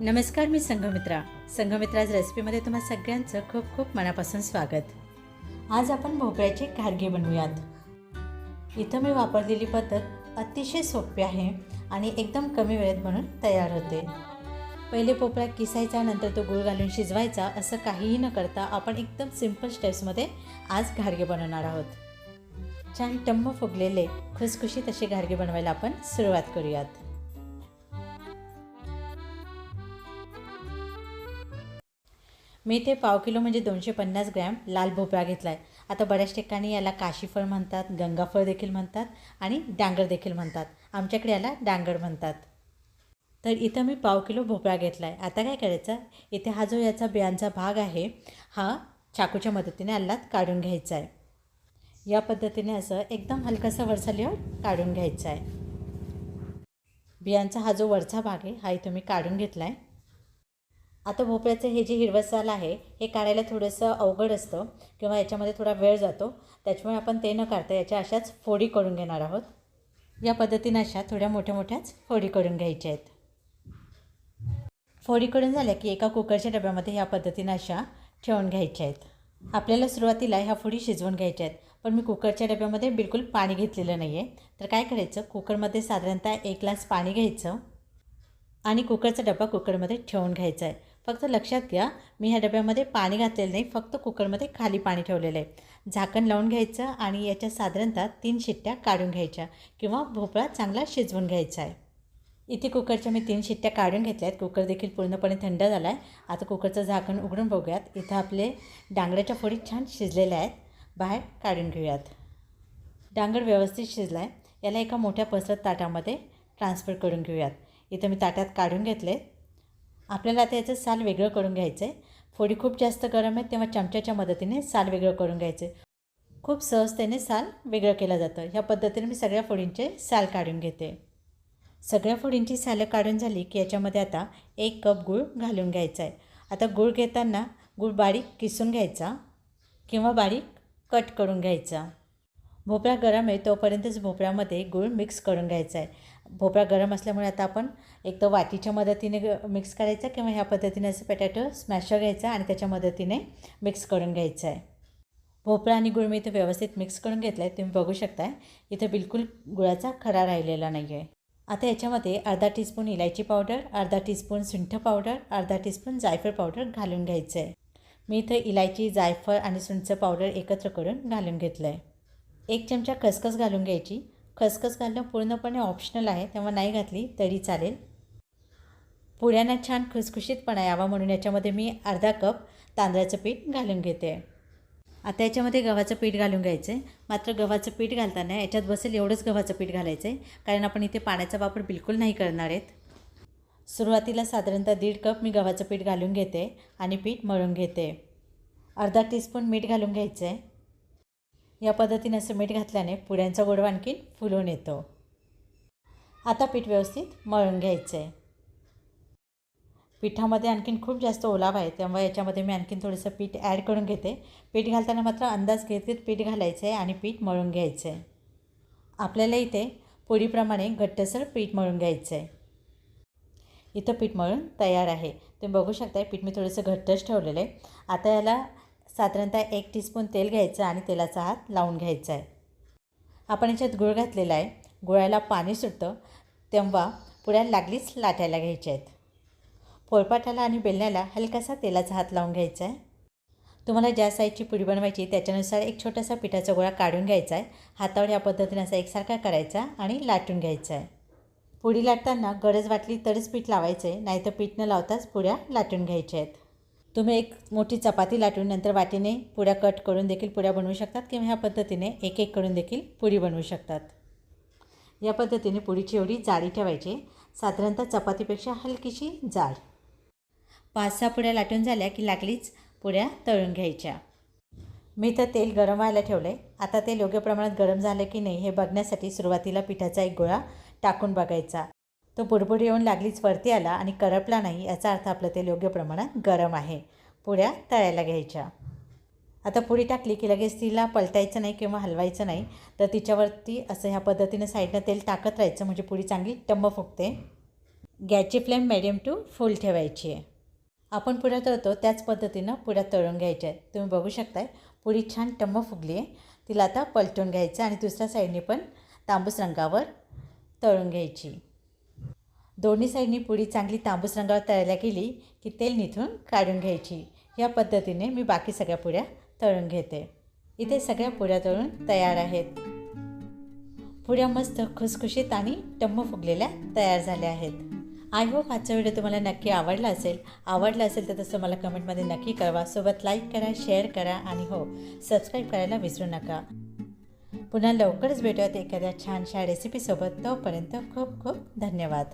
नमस्कार मी संघमित्रा. संघमित्राज रेसिपीमध्ये तुम्हा सगळ्यांचं खूप खूप मनापासून स्वागत. आज आपण भोपळ्याचे घारगे बनवूयात. इथं मी वापरलेली पद्धत अतिशय सोपी आहे आणि एकदम कमी वेळेत बनून तयार होते. पहिले भोपळा किसायचा नंतर तो गुळ घालून शिजवायचा असं काहीही न करता आपण एकदम सिंपल स्टेप्समध्ये आज घारगे बनवणार आहोत. छान टम्म फुगलेले खुसखुशीत असे घारगे बनवायला आपण सुरुवात करूयात. मी ते पाव किलो म्हणजे दोनशे पन्नास ग्रॅम लाल भोपळा घेतला आहे आता बऱ्याच ठिकाणी याला काशीफळ म्हणतात गंगाफळ देखील म्हणतात आणि डांगर देखील म्हणतात. आमच्याकडे याला डांगर म्हणतात. तर इथं मी पाव किलो भोपळा घेतला आहे आता काय करायचं? इथे हा जो याचा बियांचा भाग आहे हा चाकूच्या मदतीने अल्लात काढून घ्यायचा आहे या पद्धतीने असं एकदम हलकासं वरचा लिहून काढून घ्यायचं आहे बियांचा हा जो वरचा भाग आहे हा इथं मी काढून घेतला आहे आता भोपळ्याचं हे जे हिरवं साल आहे हे काढायला थोडंसं अवघड असतं किंवा याच्यामध्ये थोडा वेळ जातो. त्याच्यामुळे आपण ते न काढता याच्या अशाच फोडी करून घेणार आहोत. या पद्धतीनं अशा थोड्या मोठ्या मोठ्याच फोडी करून घ्यायच्या आहेत. फोडी करून झाल्या की एका कुकरच्या डब्यामध्ये ह्या पद्धतीनं अशा ठेवून घ्यायच्या आहेत. आपल्याला सुरुवातीला ह्या फोडी शिजवून घ्यायच्या आहेत पण मी कुकरच्या डब्यामध्ये बिलकुल पाणी घेतलेलं नाही आहे तर काय करायचं? कुकरमध्ये साधारणतः एक ग्लास पाणी घ्यायचं आणि कुकरचा डबा कुकरमध्ये ठेवून घ्यायचा आहे. फक्त लक्षात घ्या मी ह्या डब्यामध्ये पाणी घातलेलं नाही फक्त कुकरमध्ये खाली पाणी ठेवलेलं आहे. झाकण लावून घ्यायचं आणि याच्या साधारणतः तीन शिट्ट्या काढून घ्यायच्या किंवा भोपळा चांगला शिजवून घ्यायचा आहे. इथे कुकरच्या मी तीन शिट्ट्या काढून घेतल्या आहेत. कुकर देखील पूर्णपणे थंड झाला आहे. आता कुकरचं झाकण उघडून बघूयात. इथं आपले डांगराच्या फोडी छान शिजलेल्या आहेत. बाहेर काढून घेऊयात. डांगर व्यवस्थित शिजला आहे. याला एका मोठ्या पसरत ताटामध्ये ट्रान्सफर करून घेऊयात. इथं मी ताट्यात काढून घेतले आपल्याला आता याचं साल वेगळं करून घ्यायचं आहे फोडी खूप जास्त गरम आहे तेव्हा चमच्याच्या मदतीने साल वेगळं करून घ्यायचे खूप सहजतेने साल वेगळं केलं जातं. ह्या पद्धतीने मी सगळ्या फोडींचे साल काढून घेते. सगळ्या फोडींची सालं काढून झाली की याच्यामध्ये आता एक कप गूळ घालून घ्यायचा आहे आता गूळ घेताना गूळ बारीक किसून घ्यायचा किंवा बारीक कट करून घ्यायचा. भोपळा गरम आहे तोपर्यंतच भोपळ्यामध्ये गूळ मिक्स करून घ्यायचा आहे भोपळा गरम असल्यामुळे आता आपण एक तर वाटीच्या मदतीने ग मिक्स करायचा किंवा ह्या पद्धतीने असं पटॅटो स्मॅशर घ्यायचा आणि त्याच्या मदतीने मिक्स करून घ्यायचं आहे. भोपळा आणि गुळ मी इथं व्यवस्थित मिक्स करून घेतला आहे तुम्ही बघू शकताय. इथं बिलकुल गुळाचा खरा राहिलेला नाही आहे आता याच्यामध्ये अर्धा टीस्पून इलायची पावडर अर्धा टीस्पून सुंठ पावडर अर्धा टीस्पून जायफळ पावडर घालून घ्यायचं आहे मी इथं इलायची जायफळ आणि सुंठ पावडर एकत्र करून घालून घेतलं आहे एक चमचा खसखस घालून घ्यायची. खसखस घालणं पूर्णपणे ऑप्शनल आहे. तेव्हा नाही घातली तरी चालेल. पुड्यांना छान खुसखुशीतपणा यावा म्हणून याच्यामध्ये मी अर्धा कप तांदळाचं पीठ घालून घेते. आता याच्यामध्ये गव्हाचं पीठ घालून घ्यायचं आहे मात्र गव्हाचं पीठ घालताना याच्यात बसेल एवढंच गव्हाचं पीठ घालायचं आहे कारण आपण इथे पाण्याचा वापर बिलकुल नाही करणार आहेत. सुरुवातीला साधारणतः दीड कप मी गव्हाचं पीठ घालून घेते आणि पीठ मळून घेते. अर्धा टीस्पून मीठ घालून घ्यायचं आहे या पद्धतीने असं मीठ घातल्याने पुड्यांचा गोडवा आणखी फुलून येतो. आता पीठ व्यवस्थित मळून घ्यायचं आहे पिठामध्ये आणखीन खूप जास्त ओलावा आहे त्यामुळे याच्यामध्ये मी आणखीन थोडंसं पीठ ॲड करून घेते. पीठ घालताना मात्र अंदाज घेत घेत पीठ घालायचं आहे आणि पीठ मळून घ्यायचं आहे आपल्याला इथे पोळीप्रमाणे घट्टसर पीठ मळून घ्यायचं आहे इथं पीठ मळून तयार आहे. तुम्ही बघू शकता पीठ मी थोडंसं घट्टच ठेवलेलं आहे. आता याला साधारणतः एक टीस्पून तेल घ्यायचं आणि तेलाचा हात लावून घ्यायचा आहे. आपण याच्यात गुळ घातलेला आहे. गुळाला पाणी सुटतं तेव्हा पुढ्या लागलीच लाटायला घ्यायच्या आहेत. पोळपाटाला आणि बेलण्याला हलकासा तेलाचा हात लावून घ्यायचा आहे. तुम्हाला ज्या साईजची पुडी बनवायची त्याच्यानुसार एक छोटासा पिठाचा गोळा काढून घ्यायचा आहे. हातावर या पद्धतीने असा एकसारखा करायचा आणि लाटून घ्यायचा आहे. पुडी लाटताना गरज वाटली तरच पीठ लावायचं आहे नाहीतर पीठ न लावताच पुड्या लाटून घ्यायच्या आहेत. तुम्ही एक मोठी चपाती लाटून नंतर वाटीने पुड्या कट करून देखील पुड्या बनवू शकतात किंवा ह्या पद्धतीने एक एक करून देखील पुडी बनवू शकतात. या पद्धतीने पुडीची एवढी जाडी ठेवायची. साधारणतः चपातीपेक्षा हलकीशी जाड. पाच सहा पुड्या लाटून झाल्या की लागलीच पुड्या तळून घ्यायच्या. मी तर तेल गरम व्हायला ठेवलं आहे आता तेल योग्य प्रमाणात गरम झालं की नाही हे बघण्यासाठी सुरुवातीला पिठाचा एक गोळा टाकून बघायचा. तो बुडबुड येऊन लागलीच वरती आला आणि करपला नाही याचा अर्थ आपलं तेल योग्य प्रमाणात गरम आहे. पुड्या तळायला घ्यायच्या. आता पुडी टाकली की लगेच तिला पलटायचं नाही किंवा हलवायचं नाही तर तिच्यावरती असं ह्या पद्धतीनं साईडनं तेल टाकत राहायचं म्हणजे पुडी चांगली टंब फुगते. गॅसची फ्लेम मिडियम टू फुल ठेवायची आहे. आपण पुऱ्या तळतो त्याच पद्धतीनं पुऱ्या तळून घ्यायच्या आहेत. तुम्ही बघू शकताय पुरी छान टम्ब फुगली आहे. तिला आता पलटून घ्यायचं आणि दुसऱ्या साईडने पण तांबूस रंगावर तळून घ्यायची. दोन्ही साईडनी पुडी चांगली तांबूस रंगावर तळायला गेली की तेल निथून काढून घ्यायची. या पद्धतीने मी बाकी सगळ्या पुड्या तळून घेते. इथे सगळ्या पुऱ्या तळून तयार आहेत. पुड्या मस्त खुसखुशीत आणि टम्म फुगलेल्या तयार झाल्या आहेत. आय होप आजचा व्हिडिओ तुम्हाला नक्की आवडला असेल आवडला असेल तर तसं मला कमेंटमध्ये नक्की कळवा. सोबत लाईक करा शेअर करा आणि हो सबस्क्राईब करायला विसरू नका. पुन्हा लवकरच भेटूयात एखाद्या छानशा रेसिपीसोबत तोपर्यंत खूप खूप धन्यवाद.